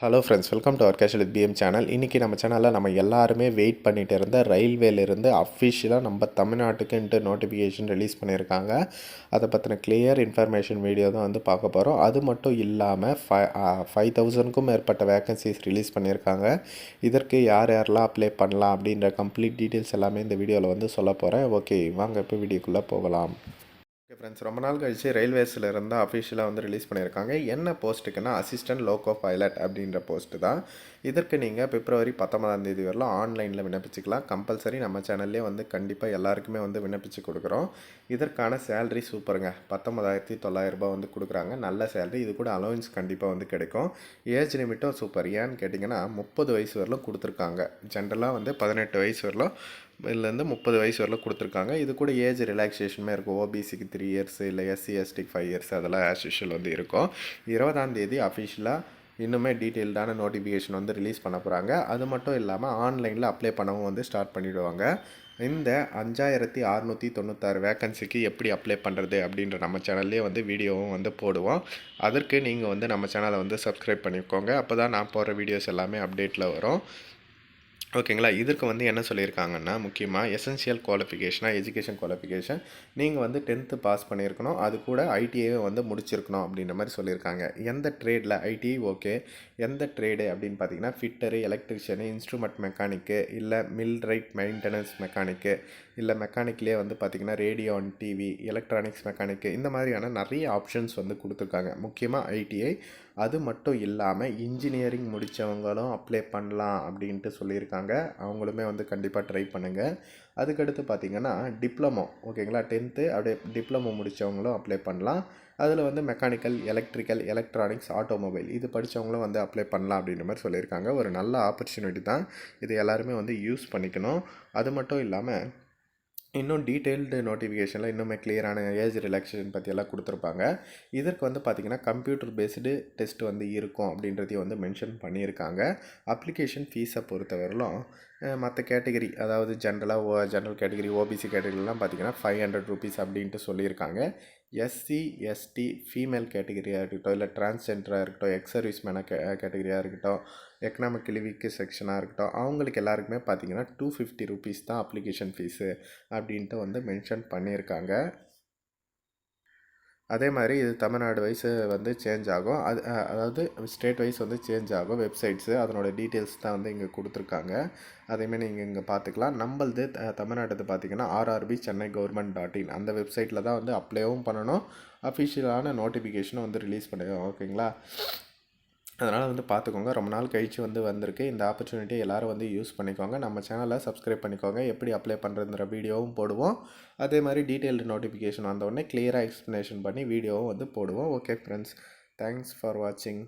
Hello friends welcome to our casual PM channel இன்றைக்கி நம்ம சேனலில் நம்ம எல்லாருமே வெயிட் பண்ணிகிட்டு இருந்த ரயில்வேலேருந்து அஃபிஷியலாக நம்ம தமிழ்நாட்டுக்குன்ட்டு நோட்டிஃபிகேஷன் ரிலீஸ் பண்ணியிருக்காங்க. அதை பற்றின கிளியர் இன்ஃபர்மேஷன் வீடியோ தான் வந்து பார்க்க போகிறோம் அது மட்டும் இல்லாமல் ஃபை ஃபைவ் தௌசண்ட்க்கும் மேற்பட்ட வேகன்சிஸ் ரிலீஸ் பண்ணியிருக்காங்க. இதற்கு யார் யாரெல்லாம் அப்ளை பண்ணலாம் அப்படின்ற கம்ப்ளீட் டீட்டெயில்ஸ் எல்லாமே இந்த வீடியோவில் வந்து சொல்ல போகிறேன் ஓகே வாங்க இப்போ வீடியோக்குள்ளே போகலாம். ஓகே ஃப்ரெண்ட்ஸ் ரொம்ப நாள் கழிச்சு ரயில்வேஸில் இருந்து அஃபிஷியலாக வந்து ரிலீஸ் பண்ணியிருக்காங்க. என்ன போஸ்ட்டுக்குன்னா அசிஸ்டன்ட் லோகோ பைலட் அப்படின்ற போஸ்ட்டு தான். இதற்கு நீங்கள் பிப்ரவரி பத்தொன்பதாம் தேதி வரலாம் ஆன்லைனில் விண்ணப்பிச்சுக்கலாம். கம்பல்சரி நம்ம சேனல்லே வந்து கண்டிப்பாக எல்லாருக்குமே வந்து விண்ணப்பிச்சு கொடுக்குறோம். இதற்கான சேலரி சூப்பருங்க. பத்தொன்பதாயிரத்தி தொள்ளாயிரரூபா வந்து கொடுக்குறாங்க. நல்ல சேலரி இது கூட அலோவன்ஸ் கண்டிப்பாக வந்து கிடைக்கும். ஏஜ் லிமிட்டும் சூப்பர் ஏன்னு கேட்டிங்கன்னா முப்பது வயசு வரலும் கொடுத்துருக்காங்க. ஜென்ரலாக வந்து பதினெட்டு வயசு வரலும் இதுலேருந்து முப்பது வயசு வரையில கொடுத்துருக்காங்க. இது கூட ஏஜ் ரிலாக்ஸேஷனுமே இருக்கும். ஓபிசிக்கு த்ரீ இயர்ஸ் இல்லை எஸ்சி எஸ்டிக்கு ஃபைவ் இயர்ஸ் அதெல்லாம் ஆஸ் யூஷுவல் வந்து இருக்கும். இருபதாம் தேதி அஃபிஷியலாக இன்னுமே டீட்டெயில்டான நோட்டிஃபிகேஷன் வந்து ரிலீஸ் பண்ண போகிறாங்க அது மட்டும் இல்லாமல் ஆன்லைனில் அப்ளை பண்ணவும் வந்து ஸ்டார்ட் பண்ணிவிடுவாங்க இந்த அஞ்சாயிரத்தி அறநூற்றி தொண்ணூத்தாறு வேக்கன்சிக்கு எப்படி அப்ளை பண்ணுறது அப்படின்ற நம்ம சேனல்லே வந்து வீடியோவும் வந்து போடுவோம். அதற்கு நீங்கள் வந்து நம்ம சேனலை வந்து சப்ஸ்கிரைப் பண்ணிக்கோங்க. அப்போ தான் நான் போடுற வீடியோஸ் எல்லாமே அப்டேட்டில் வரும். ஓகேங்களா? இதற்கு வந்து என்ன சொல்லியிருக்காங்கன்னா முக்கியமாக எசென்ஷியல் குவாலிஃபிகேஷனாக எஜுகேஷன் குவாலிஃபிகேஷன் நீங்கள் வந்து டென்த்து பாஸ் பண்ணியிருக்கணும். அது கூட ஐடிஐவை வந்து முடிச்சிருக்கணும் அப்படின்ற மாதிரி சொல்லியிருக்காங்க. எந்த ட்ரேடில் ஐடிஐ ஓகே எந்த ட்ரேடு அப்படின்னு பார்த்தீங்கன்னா ஃபிட்டரு எலக்ட்ரிஷியனு இன்ஸ்ட்ருமெண்ட் மெக்கானிக்கு இல்லை மில் ரைட் மெயின்டெனன்ஸ் மெக்கானிக்கு இல்லை மெக்கானிக்லேயே வந்து பார்த்திங்கன்னா radio and TV electronics mechanic இந்த மாதிரியான நிறைய ஆப்ஷன்ஸ் வந்து கொடுத்துருக்காங்க. முக்கியமாக ஐடிஐ அது மட்டும் இல்லாமல் இன்ஜினியரிங் முடித்தவங்களும் அப்ளை பண்ணலாம் அப்படின்ட்டு சொல்லியிருக்காங்க. அவங்களுமே வந்து கண்டிப்பாக ட்ரை பண்ணுங்கள் அதுக்கடுத்து பார்த்திங்கன்னா டிப்ளமோ ஓகேங்களா டென்த்து அப்படியே டிப்ளமோ முடித்தவங்களும் அப்ளை பண்ணலாம். அதில் வந்து மெக்கானிக்கல் எலக்ட்ரிக்கல் எலக்ட்ரானிக்ஸ் ஆட்டோமொபைல் இது படித்தவங்களும் வந்து அப்ளை பண்ணலாம் அப்படின்ற மாதிரி சொல்லியிருக்காங்க. ஒரு நல்ல ஆப்பர்ச்சுனிட்டி தான். இது எல்லாருமே வந்து யூஸ் பண்ணிக்கணும். அது மட்டும் இல்லாமல் இன்னும் டீட்டெயில்டு நோட்டிஃபிகேஷனில் இன்னுமே கிளியரான ஏஜ் ரிலாக்ஸேஷன் பற்றியெல்லாம் கொடுத்துருப்பாங்க. இதற்கு வந்து பார்த்திங்கன்னா கம்ப்யூட்டர் பேஸ்டு டெஸ்ட் வந்து இருக்கும் அப்படின்றதையும் வந்து மென்ஷன் பண்ணியிருக்காங்க. அப்ளிகேஷன் ஃபீஸை பொறுத்தவரையிலும் மற்ற கேட்டகரி அதாவது ஜென்ரலாக ஓ ஜென்ரல் கேட்டகரி ஓபிசி கேட்டகரிலாம் பார்த்திங்கன்னா ஃபைவ் ஹண்ட்ரட் ருபீஸ் அப்படின்ட்டு சொல்லியிருக்காங்க. எஸ்சி எஸ்டி ஃபீமேல் கேட்டகரியாக இருக்கட்டும் இல்லை டிரான்ஸ்ஜெண்டராக இருக்கட்டும் எக்ஸ் சர்வீஸ் மேன கே கேட்டகரியாக இருக்கட்டும் எக்கனாமிக்கலி வீக்கு செக்ஷனாக இருக்கட்டும் அவங்களுக்கு எல்லாருக்குமே பார்த்தீங்கன்னா டூ ஃபிஃப்டி ருபீஸ் தான் அப்ளிகேஷன் ஃபீஸு அப்படின்ட்டு வந்து மென்ஷன் பண்ணியிருக்காங்க. அதே மாதிரி இது தமிழ்நாடு வைஸ் வந்து சேஞ்ச் ஆகும். அது அதாவது ஸ்டேட் வைஸ் வந்து சேஞ்ச் ஆகும். வெப்சைட்ஸு அதனோட டீட்டெயில்ஸ் தான் வந்து இங்கே கொடுத்துருக்காங்க. அதேமாரி நீங்கள் இங்கே பார்த்துக்கலாம். நம்மளது தமிழ்நாட்டது பார்த்திங்கன்னா RRB Chennai government dot in அந்த வெப்சைட்டில் தான் வந்து அப்ளைவும் பண்ணணும். அஃபிஷியலான நோட்டிஃபிகேஷனும் வந்து ரிலீஸ் பண்ணுவோம் ஓகேங்களா? அதனால் வந்து பார்த்துக்கோங்க. ரொம்ப நாள் கழித்து வந்து வந்திருக்கு. இந்த ஆப்பர்ச்சுனிட்டியை எல்லோரும் வந்து யூஸ் பண்ணிக்கோங்க. நம்ம சேனலை சப்ஸ்கிரைப் பண்ணிக்கோங்க. எப்படி அப்ளை பண்ணுறதுன்ற வீடியோவும் போடுவோம். அதே மாதிரி டீட்டெயில்டு நோட்டிஃபிகேஷன் வந்தோடனே கிளியராக எக்ஸ்ப்ளனேஷன் பண்ணி வீடியோவும் வந்து போடுவோம். ஓகே ஃப்ரெண்ட்ஸ் தேங்க்ஸ் ஃபார் வாட்சிங்